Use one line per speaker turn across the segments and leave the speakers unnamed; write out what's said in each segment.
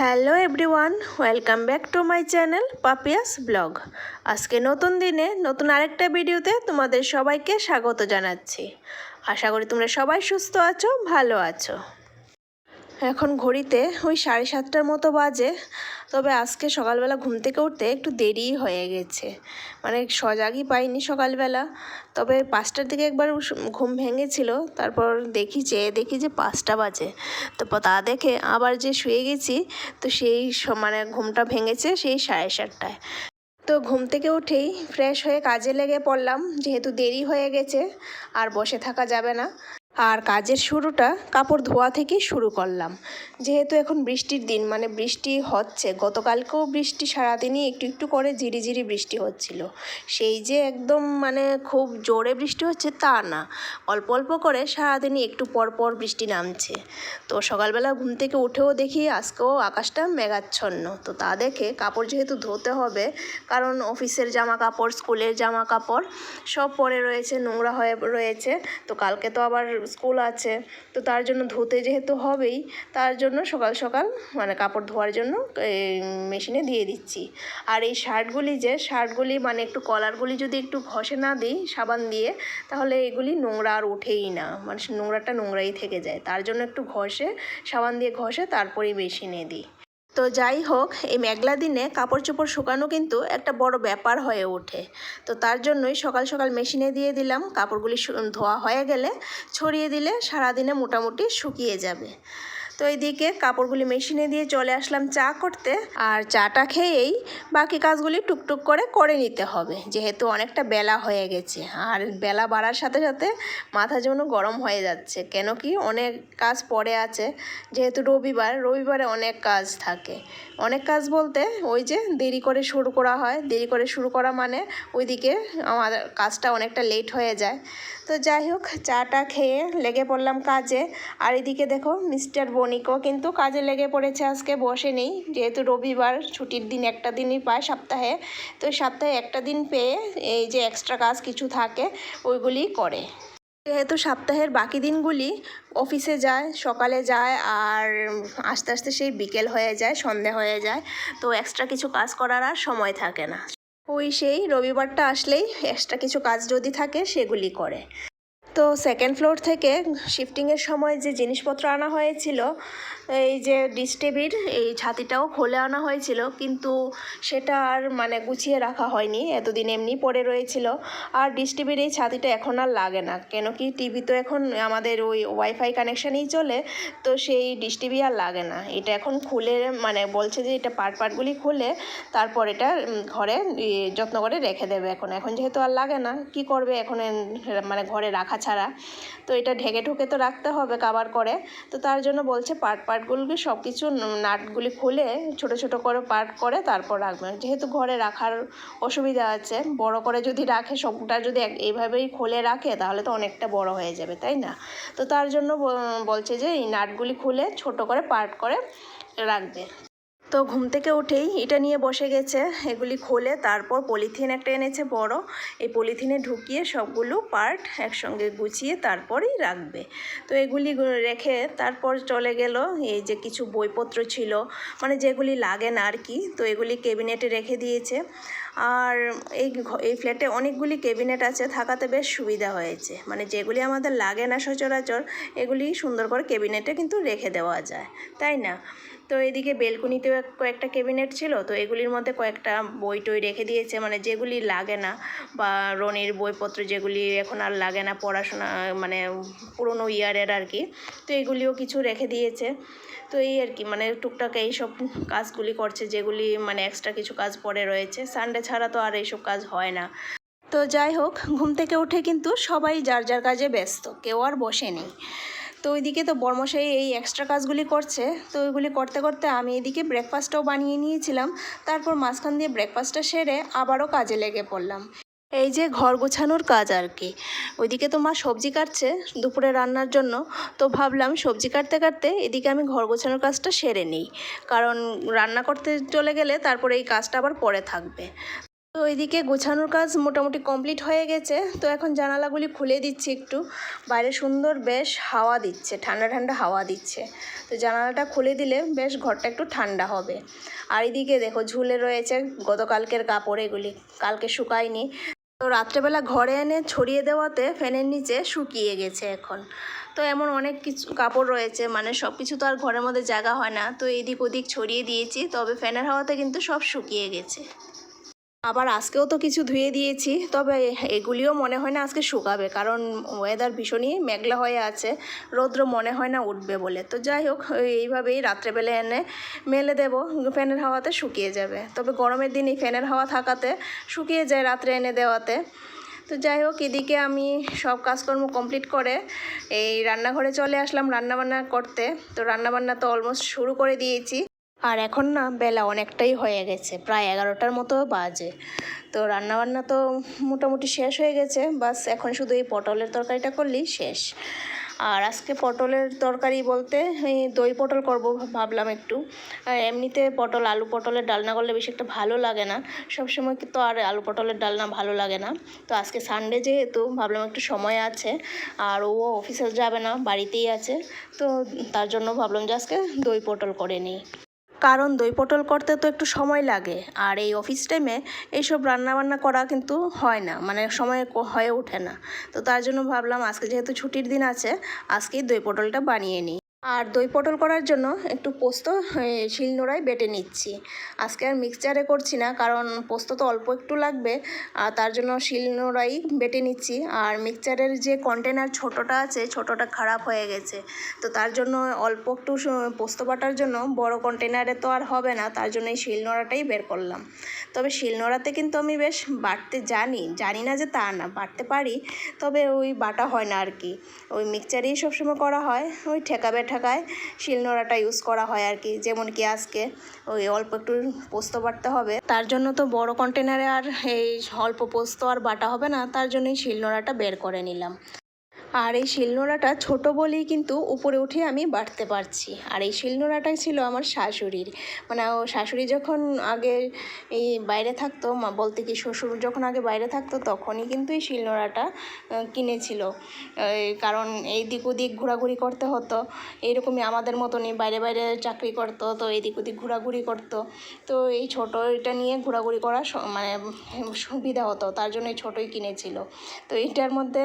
Hello everyone, welcome back to my channel Papiya's blog. আজকে নতুন দিনে নতুন আরেকটা ভিডিওতে তোমাদের সবাইকে স্বাগত জানাচ্ছি। আশা করি তোমরা সবাই সুস্থ আছো, ভালো আছো। এখন ঘড়িতে ওই সাড়ে সাতটার মতো বাজে। তবে আজকে সকালবেলা ঘুম থেকে উঠতে একটু দেরিই হয়ে গেছে। মানে সজাগই পাইনি সকালবেলা। তবে পাঁচটার দিকে একবার ঘুম ভেঙেছিল। তারপর দেখি যে দেখি যে পাঁচটা বাজে। তো তা দেখে আবার যে শুয়ে গেছি, তো সেই মানে ঘুমটা ভেঙেছে সেই সাড়ে সাতটায়। তো ঘুম থেকে উঠেই ফ্রেশ হয়ে কাজে লেগে পড়লাম। যেহেতু দেরি হয়ে গেছে, আর বসে থাকা যাবে না। আর কাজের শুরুটা কাপড় ধোয়া থেকেই শুরু করলাম। যেহেতু এখন বৃষ্টির দিন মানে বৃষ্টি হচ্ছে, গতকালকেও বৃষ্টি সারাদিনই একটু একটু করে ঝিরিঝিরি বৃষ্টি হচ্ছিল। সেই যে একদম মানে খুব জোরে বৃষ্টি হচ্ছে তা না। অল্প অল্প করে সারাদিনই একটু পর পর বৃষ্টি নামছে। তো সকালবেলা ঘুম থেকে উঠেও দেখি আজকেও আকাশটা মেঘাচ্ছন্ন। তো তা দেখে কাপড় যেহেতু ধোতে হবে, কারণ অফিসের জামা কাপড়, স্কুলের জামা কাপড় সব পরে রয়েছে, নোংরা হয়ে রয়েছে। তো কালকে তো আবার স্কুল আছে, তো তার জন্য ধুতে যেহেতু হবেই, তার জন্য সকাল সকাল মানে কাপড় ধোয়ার জন্য মেশিনে দিয়ে দিচ্ছি। আর এই শার্টগুলি যে, শার্টগুলি মানে একটু কলারগুলি যদি একটু ঘষে না দিই সাবান দিয়ে, তাহলে এগুলি নোংরা আর ওঠেই না। মানে নোংরাটা নোংরাই থেকে যায়। তার জন্য একটু ঘষে, সাবান দিয়ে ঘষে তারপরেই মেশিনে দিই। তো যাই হোক, এই মেঘলা দিনে কাপড় চোপড় শুকানো কিন্তু একটা বড় ব্যাপার হয়ে ওঠে। তো তার জন্যই সকাল সকাল মেশিনে দিয়ে দিলাম, কাপড়গুলি ধোয়া হয়ে গেলে ছড়িয়ে দিলে সারাদিনে মোটামুটি শুকিয়ে যাবে। তো এইদিকে কাপড়গুলি মেশিনে দিয়ে চলে আসলাম চা করতে। আর চাটা খেয়েই বাকি কাজগুলি টুকটুক করে করে নিতে হবে। যেহেতু অনেকটা বেলা হয়ে গেছে। আর বেলা বাড়ার সাথে সাথে মাথা যেন গরম হয়ে যাচ্ছে। কেন কি অনেক কাজ পড়ে আছে। যেহেতু রবিবার, রবিবারে অনেক কাজ থাকে। অনেক কাজ বলতে ওই যে দেরি করে শুরু করা হয়। দেরি করে শুরু করা মানে ওইদিকে আমাদের কাজটা অনেকটা লেট হয়ে যায়। তো যাই হোক, চাটা খেয়ে লেগে পড়লাম কাজে। আর এদিকে দেখো, মিস্টার বণিকও কিন্তু কাজে লেগে পড়েছে, আজকে বসে নেই যেহেতু রবিবার, ছুটির দিন একটা দিনই পায় সপ্তাহে। তো সপ্তাহে একটা দিন পেয়ে এই যে এক্সট্রা কাজ কিছু থাকে, ওইগুলি করে। যেহেতু সপ্তাহের বাকি দিনগুলি অফিসে যায়, সকালে যায়, আর আস্তে আস্তে সেই বিকেল হয়ে যায়, সন্ধে হয়ে যায়, তো এক্সট্রা কিছু কাজ করার আর সময় থাকে না। ওই সেই রবিবারটা আসলেই এক্সট্রা কিছু কাজ যদি থাকে সেগুলি করে। তো সেকেন্ড ফ্লোর থেকে শিফটিংয়ের সময় যে জিনিসপত্র আনা হয়েছিল, এই যে টিভির এই ছাতিটাও খুলে আনা হয়েছিল, কিন্তু সেটা আর মানে গুছিয়ে রাখা হয়নি, এতদিন এমনি পড়ে রয়েছিল। আর ডিশ টিভির এই ছাতিটা এখন আর লাগে না, কেন কি টিভি তো এখন আমাদের ওই ওয়াইফাই কানেকশানেই চলে, তো সেই ডিশ টিভি আর লাগে না। এটা এখন খুলে মানে বলছে যে এটা পার্ট পার্টগুলি খুলে, তারপর এটা ঘরে যত্ন করে রেখে দেবে এখন। এখন যেহেতু আর লাগে না, কি করবে এখন মানে ঘরে রাখা ছাড়া। তো এটা ঢেকে ঢুকে তো রাখতে হবে কাবার করে। তো তার জন্য বলছে পার্ট পার্টগুলি সব কিছু নাটগুলি খুলে ছোট ছোট করে পার্ট করে তারপর রাখবেন যেহেতু ঘরে রাখার অসুবিধা আছে, বড় করে যদি রাখে সবটা যদি এইভাবেই খুলে রাখে তাহলে তো অনেকটা বড় হয়ে যাবে, তাই না? তো তার জন্য বলছে যে এই নাটগুলি খুলে ছোট করে পার্ট করে রাখবে। তো ঘুম থেকে উঠেই এটা নিয়ে বসে গেছে। এগুলি খোলে, তারপর পলিথিন একটা এনেছে বড়। এই পলিথিনে ঢুকিয়ে সবগুলো পার্ট একসঙ্গে গুছিয়ে তারপরেই রাখবে। তো এগুলি রেখে তারপর চলে গেল। এই যে কিছু বইপত্র ছিল মানে যেগুলি লাগে না আর কি, তো এগুলি কেবিনেটে রেখে দিয়েছে। আর এই এই ফ্ল্যাটে অনেকগুলি কেবিনেট আছে, থাকাতে বেশ সুবিধা হয়েছে। মানে যেগুলি আমাদের লাগে না সচরাচর, এগুলি সুন্দর করে কেবিনেটে কিন্তু রেখে দেওয়া যায়। তাই না? তো এদিকে বেলকুনিতেও কয়েকটা কেবিনেট ছিল, তো এগুলির মধ্যে কয়েকটা বই টই রেখে দিয়েছে। মানে যেগুলি লাগে না, বা রনির বইপত্র যেগুলি এখন আর লাগে না পড়াশোনা মানে পুরোনো ইয়ারের আর কি, তো এগুলিও কিছু রেখে দিয়েছে। তো এই আর কি মানে টুকটাক এইসব কাজগুলি করছে, যেগুলি মানে এক্সট্রা কিছু কাজ পড়ে রয়েছে। সানডে ছাড়া তো আর এইসব কাজ হয় না। তো যাই হোক, ঘুম থেকে উঠে কিন্তু সবাই যার যার কাজে ব্যস্ত, কেউ আর বসে নেই। তো ওইদিকে তো বর্মশাই এই এক্সট্রা কাজগুলি করছে। তো ওইগুলি করতে করতে আমি এদিকে ব্রেকফাস্টটাও বানিয়ে নিয়েছিলাম। তারপর মাঝখান দিয়ে ব্রেকফাস্টটা সেরে আবারও কাজে লেগে পড়লাম। এই যে ঘর গোছানোর কাজ আর কি। ওইদিকে তো মা সবজি কাটছে দুপুরে রান্নার জন্য। তো ভাবলাম সবজি কাটতে কাটতে এদিকে আমি ঘর গোছানোর কাজটা সেরে নিই। কারণ রান্না করতে চলে গেলে তারপরে এই কাজটা আবার পরে থাকবে। তো ওইদিকে গোছানোর কাজ মোটামুটি কমপ্লিট হয়ে গেছে। তো এখন জানালাগুলি খুলে দিচ্ছি একটু। বাইরে সুন্দর বেশ হাওয়া দিচ্ছে, ঠান্ডা ঠান্ডা হাওয়া দিচ্ছে। তো জানালাটা খুলে দিলে বেশ ঘরটা একটু ঠান্ডা হবে। আর এদিকে দেখো ঝুলে রয়েছে গতকালকের কাপড় এগুলি। কালকে শুকায়নি। তো রাত্রেবেলা ঘরে এনে ছড়িয়ে দেওয়াতে ফ্যানের নিচে শুকিয়ে গেছে এখন। তো এমন অনেক কিছু কাপড় রয়েছে মানে সব কিছু তো আর ঘরের মধ্যে জায়গা হয় না। তো এদিক ওদিক ছড়িয়ে দিয়েছি, তবে ফ্যানের হাওয়াতে কিন্তু সব শুকিয়ে গেছে। আবার আজকেও তো কিছু ধুয়ে দিয়েছি, তবে এগুলিও মনে হয় না আজকে শুকাবে, কারণ ওয়েদার ভীষণই মেঘলা হয়ে আছে, রৌদ্র মনে হয় না উঠবে বলে। তো যাই হোক এইভাবেই রাত্রেবেলা এনে মেলে দেব, ফ্যানের হাওয়াতে শুকিয়ে যাবে। তবে গরমের দিন এই ফ্যানের হাওয়া থাকাতে শুকিয়ে যায় রাত্রে এনে দেওয়াতে। তো যাই হোক, এদিকে আমি সব কাজকর্ম কমপ্লিট করে এই রান্নাঘরে চলে আসলাম রান্নাবান্না করতে। তো রান্নাবান্না তো অলমোস্ট শুরু করে দিয়েছি। আর এখন না বেলা অনেকটাই হয়ে গেছে, প্রায় এগারোটার মতো বাজে। তো রান্নাবান্না তো মোটামুটি শেষ হয়ে গেছে, বাস এখন শুধু এই পটলের তরকারিটা করলেই শেষ। আর আজকে পটলের তরকারি বলতে দই পটল করব ভাবলাম একটু। এমনিতে পটল, আলু পটলের ডালনা করলে বেশি একটা ভালো লাগে না। সবসময় তো আর আলু পটলের ডালনা ভালো লাগে না। তো আজকে সানডে যেহেতু, ভাবলাম একটু সময় আছে। আর ও অফিসে যাবে না, বাড়িতেই আছে। তো তার জন্য ভাবলাম যে আজকে দই পটল করে নিই। কারণ দই পটল করতে তো একটু সময় লাগে। আর এই অফিস টাইমে এইসব রান্নাবান্না করা কিন্তু হয় না মানে সময় হয়ে ওঠে না। তো তার জন্য ভাবলাম আজকে যেহেতু ছুটির দিন আছে, আজকেই দই পটলটা বানিয়ে নিই। আর দই পটল করার জন্য একটু পোস্ত এ, শিলনোড়ায় বেটে নিচ্ছি। আজকে আর মিক্সচারে করছি না কারণ পোস্ত তো অল্প একটু লাগবে আর তার জন্য শিলনোড়াই বেটে নিচ্ছি। আর মিক্সচারের যে কন্টেনার ছোটোটা আছে ছোটোটা খারাপ হয়ে গেছে তো তার জন্য অল্প একটু পোস্ত বাটার জন্য বড় কন্টেনারে তো আর হবে না তার জন্য এই শিলনোড়াটাই বের করলাম। তবে শিলনোড়াতে কিন্তু আমি বেশ বাটতে জানি জানি না যে তা না বাটতে পারি তবে ওই বাটা হয় না আর কি। ওই মিক্সচারেই সবসময় করা হয় ওই ঠেকাবে ঠেকায় শিলনোড়াটা ইউজ করা হয় আর কি যেমন কি আজকে ওই অল্প একটু পোস্ত বাটতে হবে। তার জন্য তো বড় কন্টেনারে আর এই অল্প পোস্ত আর বাটা হবে না, তার জন্যই শিলনোড়াটা বের করে নিলাম। আর এই শিলনোড়াটা ছোট বলেই কিন্তু উপরে উঠে আমি বাড়তে পারছি। আর এই শিলনোড়াটাই ছিল আমার শাশুড়ির। মানে ও শাশুড়ি যখন আগে এই বাইরে থাকতো বলতে কি শ্বশুর যখন আগে বাইরে থাকতো তখনই কিন্তু এই শিলনোড়াটা কিনেছিল। কারণ এই দিক ওদিক ঘোরাঘুরি করতে হতো। এইরকমই আমাদের মতনই বাইরে বাইরে চাকরি করতো, তো এদিক ওদিক ঘোরাঘুরি করতো। তো এই ছোটো এটা নিয়ে ঘোরাঘুরি করা মানে সুবিধা হতো, তার জন্য এই ছোটোই কিনেছিল। তো এইটার মধ্যে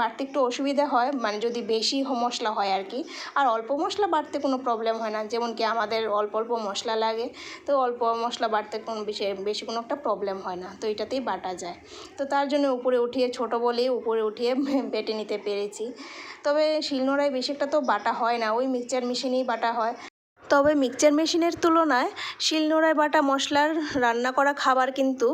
বাড়তে একটু অসুবিধা হয় মানে যদি বেশি মশলা হয় আর কি আর অল্প মশলা বাড়তে কোনো প্রবলেম হয় না, যেমন কি আমাদের অল্প অল্প মশলা লাগে, তো অল্প মশলা বাড়তে কোনো বেশি বেশি কোনো একটা প্রবলেম হয় না, তো এটাতেই বাটা যায়। তো তার জন্য উপরে উঠিয়ে, ছোট বলেই উপরে উঠিয়ে বেটে নিতে পেরেছি। তবে শিলনোড়ায় বেশি একটা তো বাটা হয় না, ওই মিক্সচার মেশিনেই বাটা হয়। তবে মিক্সচার মেশিনের তুলনায় শিলনোড়ায় বাটা মশলার রান্না করা খাবার কিন্তু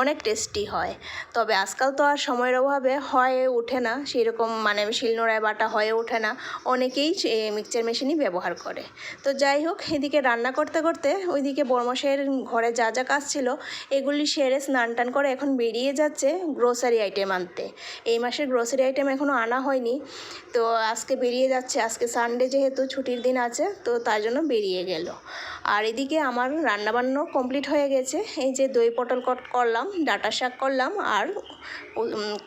অনেক টেস্টি হয়। তবে আজকাল তো আর সময়ের অভাবে হয়ে ওঠে না সেই রকম মানে শিলনোড়ায় বাটা হয়ে ওঠে না। অনেকেই মিক্সচার মেশিনই ব্যবহার করে। তো যাই হোক, এদিকে রান্না করতে করতে ওইদিকে বর্মশের ঘরে যা যা কাজ ছিল, এগুলি সেরে স্নান টান করে এখন বেরিয়ে যাচ্ছে গ্রোসারি আইটেম আনতে। এই মাসের গ্রোসারি আইটেম এখনও আনা হয়নি। তো আজকে বেরিয়ে যাচ্ছে, আজকে সানডে যেহেতু ছুটির দিন আছে, তো তার জন্য বেরিয়ে গেল। আর এদিকে আমার রান্নাবান্নাও কমপ্লিট হয়ে গেছে। এই যে দই পটল কট করলাম, ডাটা শাক করলাম, আর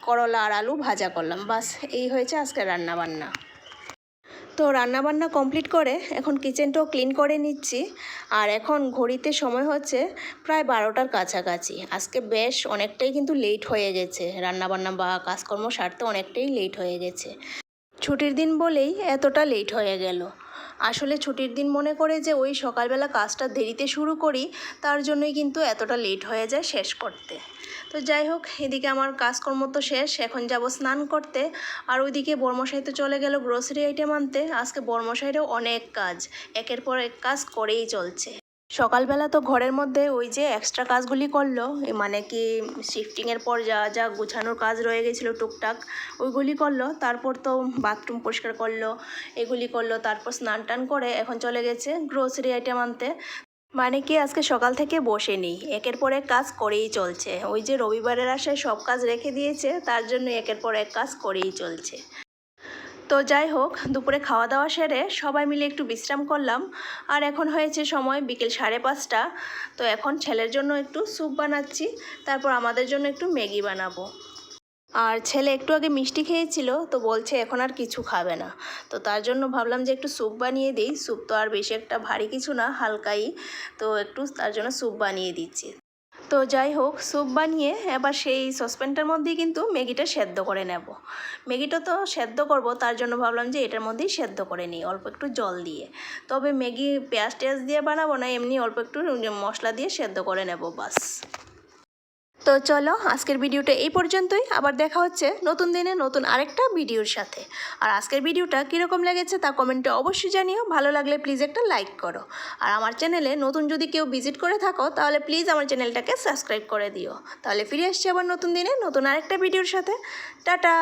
করলা আর আলু ভাজা করলাম। বাস, এই হয়েছে আজকে রান্নাবান্না। তো রান্নাবান্না কমপ্লিট করে এখন কিচেনটাও ক্লিন করে নিচ্ছি। আর এখন ঘড়িতে সময় হচ্ছে প্রায় বারোটার কাছাকাছি। আজকে বেশ অনেকটাই কিন্তু লেট হয়ে গেছে। রান্নাবান্না বা কাজকর্ম সারতে অনেকটাই লেট হয়ে গেছে। ছুটির দিন বলেই এতটা লেট হয়ে গেল। আসলে ছুটির দিন মনে করে যে ওই সকালবেলা কাজটা দেরিতে শুরু করি, তার জন্যই কিন্তু এতটা লেট হয়ে যায় শেষ করতে। তো যাই হোক, এদিকে আমার কাজকর্ম তো শেষ, এখন যাব স্নান করতে। আর ওইদিকে বর্মশাই তো চলে গেল গ্রোসারি আইটেম আনতে। আজকে বর্মশাইরও অনেক কাজ, একের পর এক কাজ করেই চলছে। সকালবেলা তো ঘরের মধ্যে ওই যে এক্সট্রা কাজগুলি করল মানে কি শিফটিংয়ের পর যা যা গুছানোর কাজ রয়ে গেছিল টুকটাক, ওইগুলি করল। তারপর তো বাথরুম পরিষ্কার করল, এগুলি করল, তারপর স্নান টান করে এখন চলে গেছে গ্রোসারি আইটেম আনতে। মানে কি আজকে সকাল থেকে বসে নেই, একের পর এক কাজ করেই চলছে। ওই যে রবিবারের আশায় সব কাজ রেখে দিয়েছে, তার জন্য একের পর এক কাজ করেই চলছে। তো যাই হোক, দুপুরে খাওয়া দাওয়া সেরে সবাই মিলে একটু বিশ্রাম করলাম। আর এখন হয়েছে সময় বিকেল সাড়ে পাঁচটা। তো এখন ছেলের জন্য একটু স্যুপ বানাচ্ছি, তারপর আমাদের জন্য একটু ম্যাগি বানাবো। আর ছেলে একটু আগে মিষ্টি খেয়েছিল, তো বলছে এখন আর কিছু খাবে না। তো তার জন্য ভাবলাম যে একটু স্যুপ বানিয়ে দিই। স্যুপ তো আর বেশি একটা ভারী কিছু না, হালকাই। তো একটু তার জন্য স্যুপ বানিয়ে দিচ্ছি। তো যাই হোক স্যুপ বানিয়ে এবার সেই সসপ্যানটার মধ্যেই কিন্তু ম্যাগিটা সেদ্ধ করে নেব। ম্যাগিটা তো সেদ্ধ করব, তার জন্য ভাবলাম যে এটার মধ্যেই সেদ্ধ করে নিই, অল্প একটু জল দিয়ে। তবে ম্যাগি পেঁয়াজ টেয়াজ দিয়ে বানাবো না, এমনি অল্প একটু মশলা দিয়ে সেদ্ধ করে নেব, বাস। তো চলো, আজকের ভিডিওটা এই পর্যন্তই। আবার দেখা হচ্ছে নতুন দিনে নতুন আরেকটা ভিডিওর সাথে। আর আজকের ভিডিওটা কীরকম লেগেছে তা কমেন্টে অবশ্যই জানিও। ভালো লাগলে প্লিজ একটা লাইক করো। আর আমার চ্যানেলে নতুন যদি কেউ ভিজিট করে থাকো, তাহলে প্লিজ আমার চ্যানেলটাকে সাবস্ক্রাইব করে দিও। তাহলে ফিরে আসছি আবার নতুন দিনে নতুন আরেকটা ভিডিওর সাথে। টাটা!